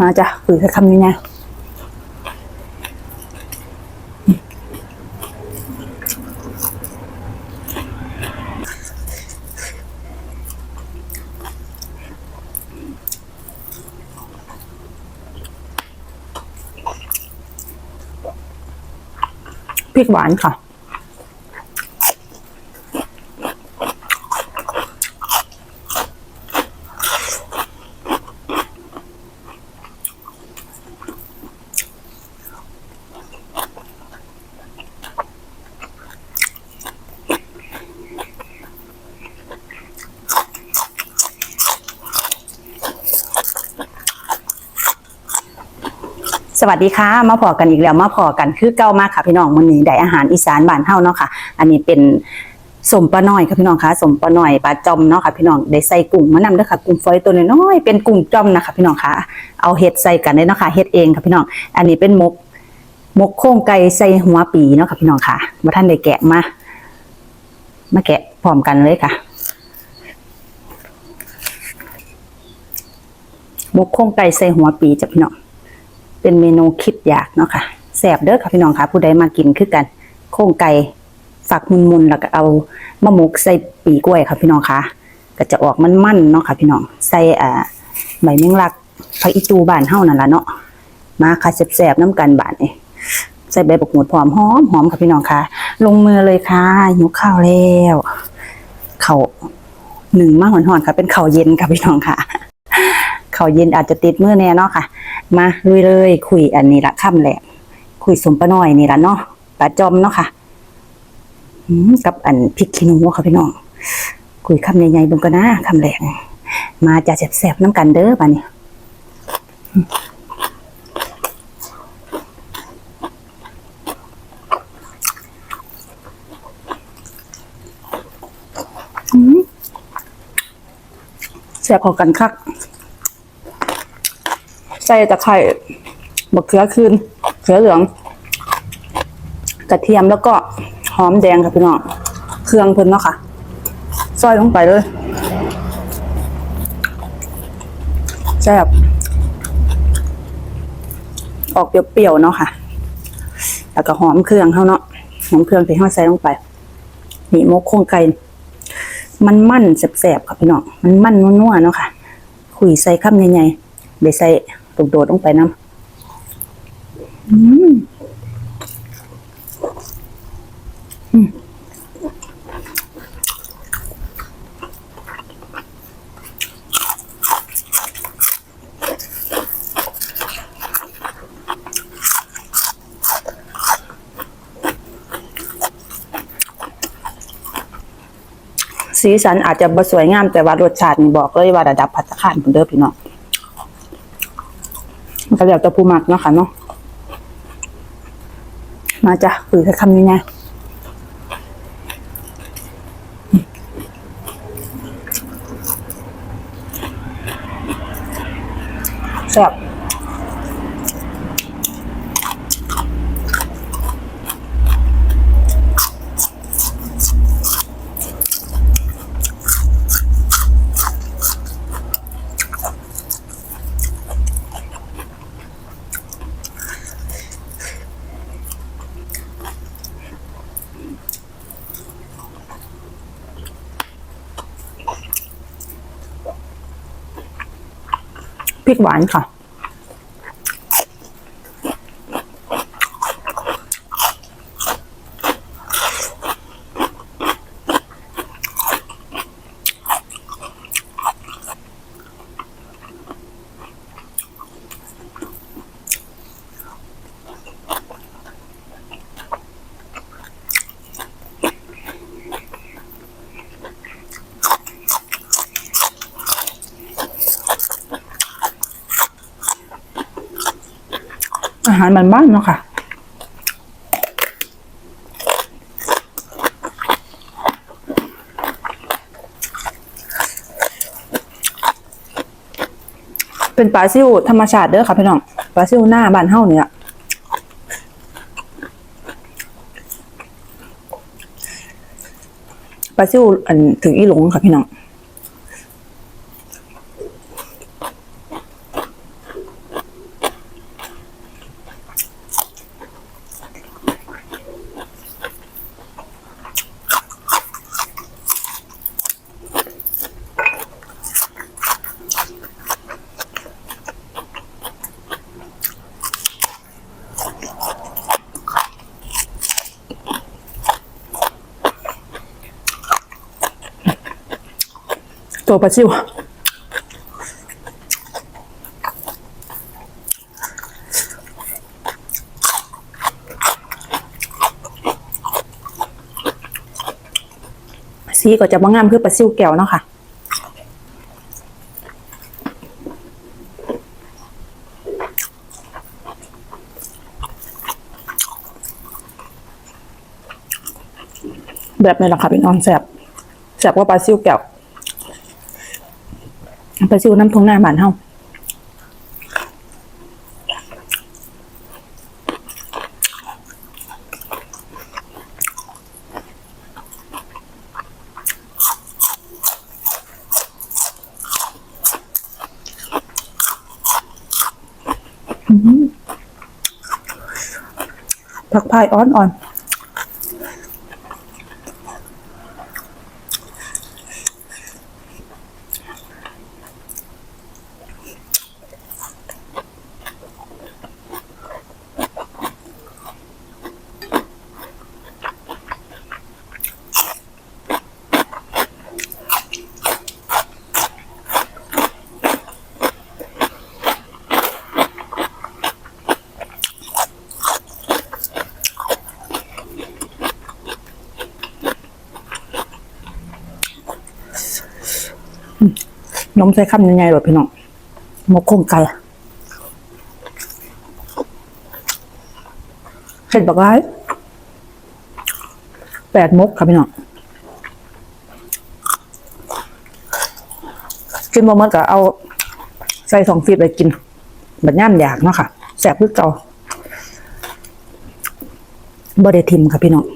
มาจ้ะคุยกับคำนี้นะพริกหวานค่ะ สวัสดีค่ะ มาพอกันอีกแล้วมาพอกันคือเก้ามากค่ะพี่น้องมื้อนี้ได้อาหารอีสานบ้านเฮาเนาะค่ะ อันนี้เป็นสมปลาน้อยค่ะพี่น้องค่ะสมปลาน้อยปลาจอมเนาะค่ะพี่น้องได้ใส่กุ้งมานำด้อค่ะกุ้งฝอยตัวน้อยๆเป็นกุ้งจอมนะคะพี่น้องค่ะเอาเห็ดใส่กันได้เนาะค่ะเห็ดเองค่ะพี่น้อง อันนี้เป็นมกมกโค้งไก่ใส่หัวปีเนาะค่ะพี่น้องค่ะบ่ท่านได้แกะมามาแกะพร้อมกันเลยค่ะมกโค้งไก่ใส่หัวปีจ้ะพี่น้อง เป็นเมนูคิดอยากเนาะค่ะแสบเด้อค่ะพี่น้องค่ะ ผู้ใดมากินคือกัน โค้งไก่ฝักมุนๆแล้วก็เอามะมกใส่ปีกล้วยค่ะพี่น้องค่ะ ก็จะออกมันๆเนาะค่ะพี่น้องใส่อ่าใบเมงลักผักอีตูบ้านเฮานั่นล่ะเนาะมาค่ะแสบๆน้ำกันบาดนี่ใส่ใบบักหมดหอมหอมหอมค่ะพี่น้องค่ะ ลงมือเลยค่ะหิวข้าวแล้วเข้าหนึ่งมาหอนๆค่ะ เป็นข้าเย็นค่ะพี่น้องค่ะ ข้าเย็นอาจจะติดมือแน่เนาะค่ะ มาลุยเลยคุยอันนี้ละค่ำแหละ คุยสมปะน้อยนี่ละเนาะปลาจอมเนาะค่ะอืมกับอันพริกขี้หนูค่ะพี่น้อง คุยคำใหญ่ๆบงก็นะคำแหลกมาจะแสบๆน้ำกันเด้อบ้านี้แสบพอกันคัก ใส่ตะไคร้บะเขือคืนเขือเหลือง กระเทียมแล้วก็หอมแดงค่ะพี่น้องเครื่องเพิ่นเนาะค่ะซอยลงไปเลยแซ่บออกเปรี้ยวๆเนาะค่ะ แล้วก็หอมเครื่องเขาเนาะหอมเครื่องที่เขาใส่ลงไป นี่มกโคงไก่มันมั่นแสบๆค่ะพี่น้องมันมั่นนัวๆเนาะค่ะคุยใส่คำใหญ่ๆไปใส่ โดดๆลงไปน้ำอืมสีสันอาจจะบ่สวยงามแต่ว่ารสชาตินี่บอกเลยว่าระดับพัตตาคารเหมือนเดิมพี่น้อง ก็แล้วแต่ผู้มักเนาะค่ะเนาะมาจ้ะคุยกับคำนี้ไงแซ่บ ริกหวานค่ะ อาหารบ้านๆเนาะค่ะเป็นปลาซิวธรรมชาติเด้อค่ะพี่น้องปลาซิวหน้าบ้านเฮาเนี่ล่ะปลาซิวอันถึงอีหลงค่ะพี่น้อง ตัวปลาซิวสีก็จะมางามคือปลาซิวแก้วเนาะค่ะแบบนี้แหละค่ะพี่น้องแสบแสบกว่าปลาซิวแก้ว ไปลาซิวน้ำทงหน้าหมานเฮาผักพายอ่อนๆ นมใส่คำยังไงหรอพี่น้องมกคงไก่เห็ดบักร้าแปดมกครับพี่น้องกินบ่หมดก็เอาใส่สองฟีบไปกินบัดย่ามอยากเนาะค่ะแสบคือเก่าบ่ได้ทิมค่ะพี่น้อง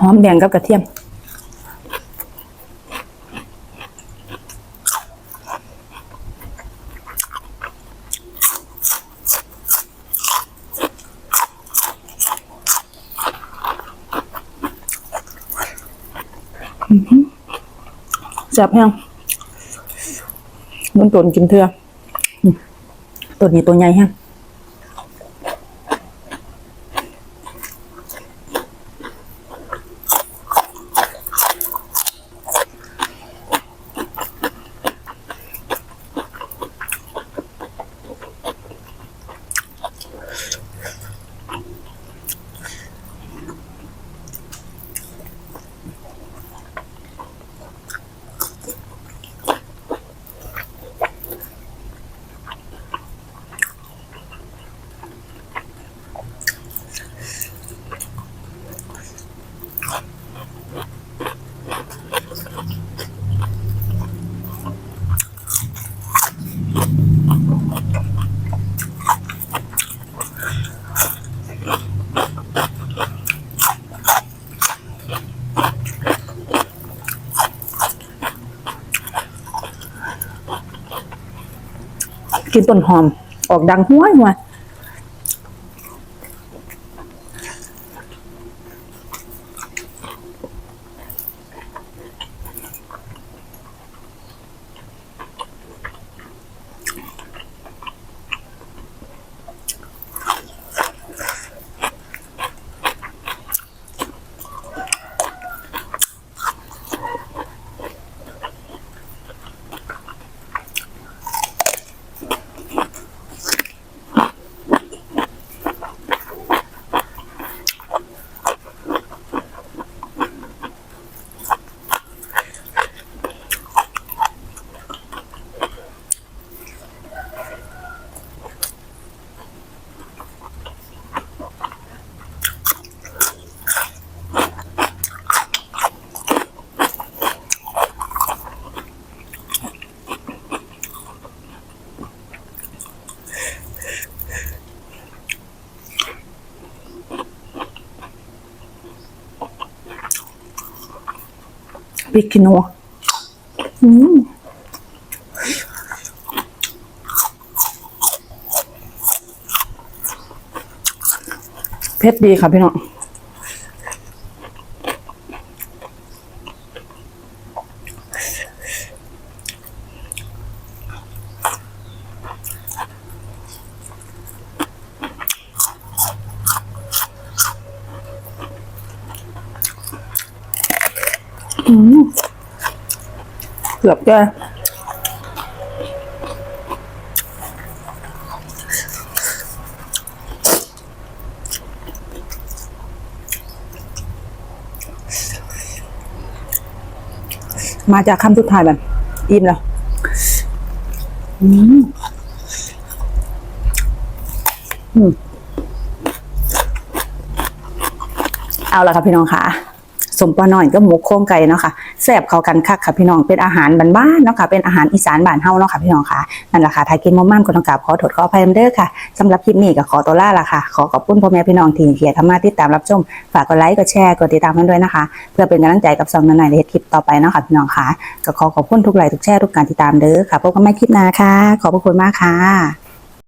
ห อมแดงกับกระเทียมอื้อหือแซ่บแห้งมันตัวกินเถื่ออืมตัวนี้ตัวใหญ่แห้ง กินต้นหอม ออกดังห้วยหัว ริกขี้หนูอืมเผ็ดดีค่ะพี่น้อง เกือบจะมาจากคำสุดท้ายแบบอิ่มแล้วอืมอืมเอาละค่ะพี่น้องค่ะ สมปลาหน่อยก็หมูโค้งไก่เนาะค่ะแซ่บเข้ากันคักค่ะพี่น้องเป็นอาหารบ้านๆเนาะค่ะเป็นอาหารอีสานบ้านเฮาเนาะค่ะพี่น้องค่ะนั่นแหละค่ะทายกินมอมๆก็ต้องกราบขอโทษขออภัยเด้อค่ะสำหรับคลิปนี้ก็ขอตัวลาละค่ะ ขอขอบคุณพ่อแม่พี่น้องที่เขียนเข้ามาติดตามรับชมฝากกดไลค์กดแชร์กดติดตามกันด้วยนะคะ เพื่อเป็นกำลังใจกับสองนันหน่ในคลิปต่อไปเนาะค่ะพี่น้องค่ะก็ขอขอบคุณทุกไลค์ทุกแชร์ทุกการติดตามเด้อค่ะพบกันใหม่คลิปหน้าค่ะ ขอบพระคุณมากค่ะ